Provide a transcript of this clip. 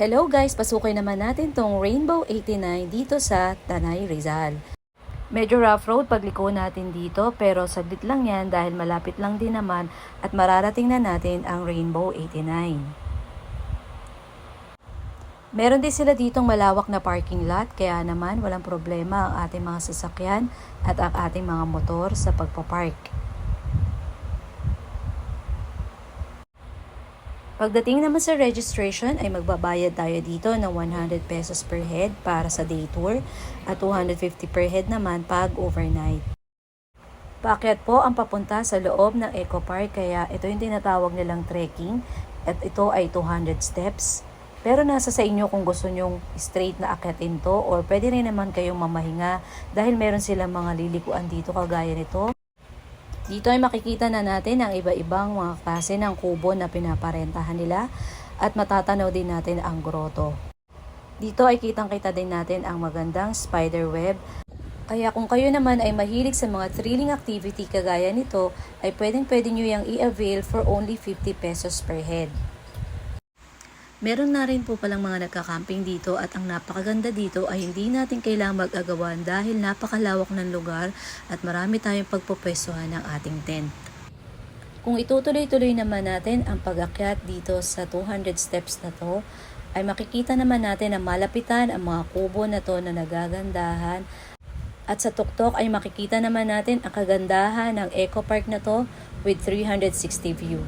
Hello guys, pasukin naman natin tong Rainbow 89 dito sa Tanay Rizal. Medyo rough road pagliko natin dito pero saglit lang yan dahil malapit lang din naman at mararating na natin ang Rainbow 89. Meron din sila ditong malawak na parking lot kaya naman walang problema ang ating mga sasakyan at ang ating mga motor sa pagpapark. Pagdating naman sa registration ay magbabayad tayo dito ng 100 pesos per head para sa day tour at 250 per head naman pag overnight. Paakyat po ang papunta sa loob ng Eco Park kaya ito yung tinatawag nilang trekking at ito ay 200 steps. Pero nasa sa inyo kung gusto nyong straight na akyatin to or pwede rin naman kayong mamahinga dahil meron silang mga lilikuan dito kagaya nito. Dito ay makikita na natin ang iba-ibang mga klase ng kubo na pinaparentahan nila at matatanaw din natin ang grotto. Dito ay kitang-kita din natin ang magandang spider web. Kaya kung kayo naman ay mahilig sa mga thrilling activity kagaya nito, ay pwedeng-pwede nyo yung i-avail for only 50 pesos per head. Meron na rin po palang mga nagka-camping dito at ang napakaganda dito ay hindi natin kailangang mag-agawan dahil napakalawak ng lugar at marami tayong pagpupwestuhan ng ating tent. Kung itutuloy-tuloy naman natin ang pag-akyat dito sa 200 steps na to, ay makikita naman natin na malapitan ang mga kubo na to na nagagandahan at sa tuktok ay makikita naman natin ang kagandahan ng Eco Park na to with 360 view.